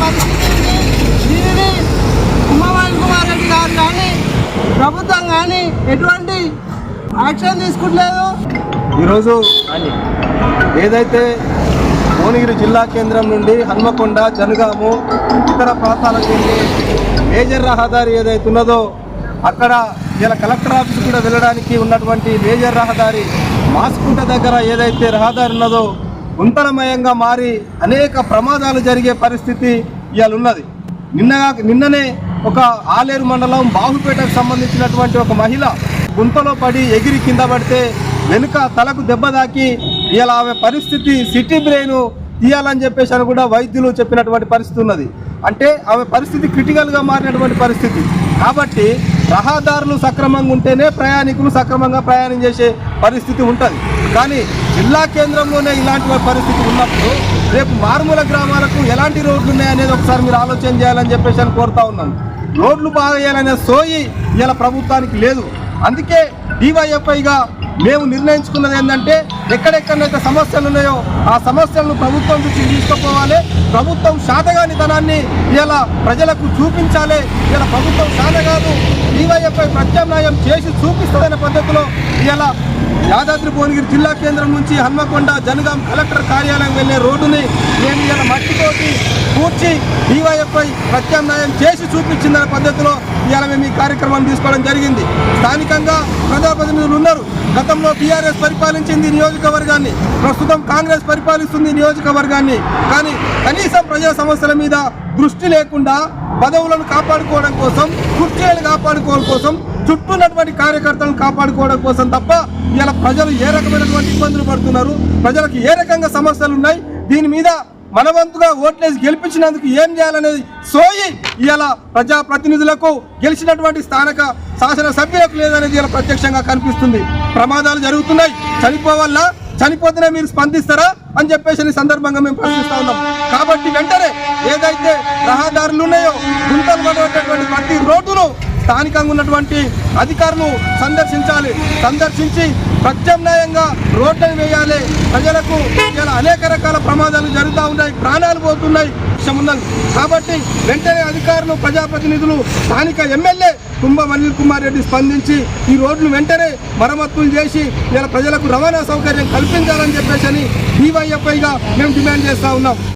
పరిస్థితి ఉంది. దీనిని ఉమ్మవాణి కుమార్ రెడ్డి గారు కానీ ప్రభుత్వం కానీ ఎటువంటి యాక్షన్ తీసుకుంటలేదు ఈరోజు ఏదైతే భువనగిరి జిల్లా కేంద్రం నుండి హన్మకొండ జనగాము ఇతర ప్రాంతాలకు వెళ్ళి మేజర్ రహదారి ఏదైతే ఉన్నదో అక్కడ ఇలా కలెక్టర్ ఆఫీస్ కూడా వెళ్ళడానికి ఉన్నటువంటి మేజర్ రహదారి మాస్కుంట దగ్గర ఏదైతే రహదారి ఉన్నదో గుంతలమయంగా మారి అనేక ప్రమాదాలు జరిగే పరిస్థితి ఇవాళ ఉన్నది. నిన్నగా నిన్ననే ఒక ఆలేరు మండలం బాహుపేటకు సంబంధించినటువంటి ఒక మహిళ గుంతలో పడి ఎగిరి కింద పడితే వెనుక తలకు దెబ్బ తాకి ఇలా ఆమె పరిస్థితి సిటీ బ్రెయిన్ తీయాలని చెప్పేసి అని కూడా వైద్యులు చెప్పినటువంటి పరిస్థితి ఉన్నది. అంటే ఆమె పరిస్థితి క్రిటికల్గా మారినటువంటి పరిస్థితి. కాబట్టి రహదారులు సక్రమంగా ఉంటేనే ప్రయాణికులు సక్రమంగా ప్రయాణం చేసే పరిస్థితి ఉంటుంది. కానీ జిల్లా కేంద్రంలోనే ఇలాంటి పరిస్థితి ఉన్నప్పుడు రేపు మారుమూల గ్రామాలకు ఎలాంటి రోడ్లు ఉన్నాయనేది ఒకసారి మీరు ఆలోచన చేయాలని చెప్పేసి అని కోరుతా ఉన్నాను. రోడ్లు బాగేయాలనే సోయి ఇలా ప్రభుత్వానికి లేదు. అందుకే డివైఎఫ్ఐగా మేము నిర్ణయించుకున్నది ఏంటంటే ఎక్కడెక్కడైతే సమస్యలు ఉన్నాయో ఆ సమస్యలను ప్రభుత్వం నుంచి తీసుకుపోవాలి. ప్రభుత్వం శాతగానితనాన్ని ఇలా ప్రజలకు చూపించాలి. ఇలా ప్రభుత్వం శాత కాదు డివైఎఫ్ఐ ప్రత్యామ్నాయం చేసి చూపిస్తుందనే పద్ధతిలో ఇలా యాదాద్రి భువనగిరి జిల్లా కేంద్రం నుంచి హన్మకొండ జనగాం కలెక్టర్ కార్యాలయం వెళ్ళే రోడ్డుని నేను ఇలా మట్టితోటి కూర్చి డివైఎఫ్ఐ ప్రత్యామ్నాయం చేసి చూపించిందనే పద్ధతిలో ఇవాళ మేము ఈ కార్యక్రమాన్ని తీసుకోవడం జరిగింది. స్థానికంగా ప్రజాప్రతినిధులు ఉన్నారు. గతంలో టీఆర్ఎస్ పరిపాలించింది నియోజకవర్గాన్ని ప్రస్తుతం కాంగ్రెస్ పరిపాలిస్తుంది నియోజకవర్గాన్ని. కానీ కనీసం ప్రజా సమస్యల మీద దృష్టి లేకుండా పదవులను కాపాడుకోవడం కోసం కుర్చీలను కాపాడుకోవడం కోసం చుట్టూ ఉన్నటువంటి కార్యకర్తలను కాపాడుకోవడం కోసం తప్ప ఇలా ప్రజలు ఏ రకమైనటువంటి ఇబ్బందులు పడుతున్నారు? ప్రజలకు ఏ రకంగా సమస్యలు ఉన్నాయి? దీని మీద మనవంతుగా ఓట్లేసి గెలిపించినందుకు ఏం చేయాలనేది సోయి ఇలా ప్రజాప్రతినిధులకు గెలిచినటువంటి స్థానిక శాసన సభ్యులకు లేదనేది ఇలా ప్రత్యక్షంగా కనిపిస్తుంది. ప్రమాదాలు జరుగుతున్నాయి. చనిపోవాలా చనిపోతేనే మీరు స్పందిస్తారా? అని చెప్పేసి ఈ సందర్భంగా మేము ప్రశ్నిస్తా ఉన్నాం. కాబట్టి వెంటనే ఏదైతే రహదారులు ఉన్నాయో గుంతలు పడేటటువంటి ప్రతి రోడ్డును స్థానికంగా ఉన్నటువంటి అధికారులు సందర్శించాలి. సందర్శించి ప్రత్యామ్నాయంగా రోడ్లను వేయాలి. ప్రజలకు ఇలా అనేక రకాల ప్రమాదాలు జరుగుతూ ఉన్నాయి ప్రాణాలు పోతున్నాయి. ఉన్నది కాబట్టి వెంటనే అధికారులు ప్రజాప్రతినిధులు స్థానిక ఎమ్మెల్యే కుంభం అనిల్ కుమార్ రెడ్డి స్పందించి ఈ రోడ్లు వెంటనే మరమ్మతులు చేసి ఇలా ప్రజలకు రవాణా సౌకర్యం కల్పించాలని చెప్పేసి అని డివైఎఫ్ఐగా మేము డిమాండ్ చేస్తూ ఉన్నాం.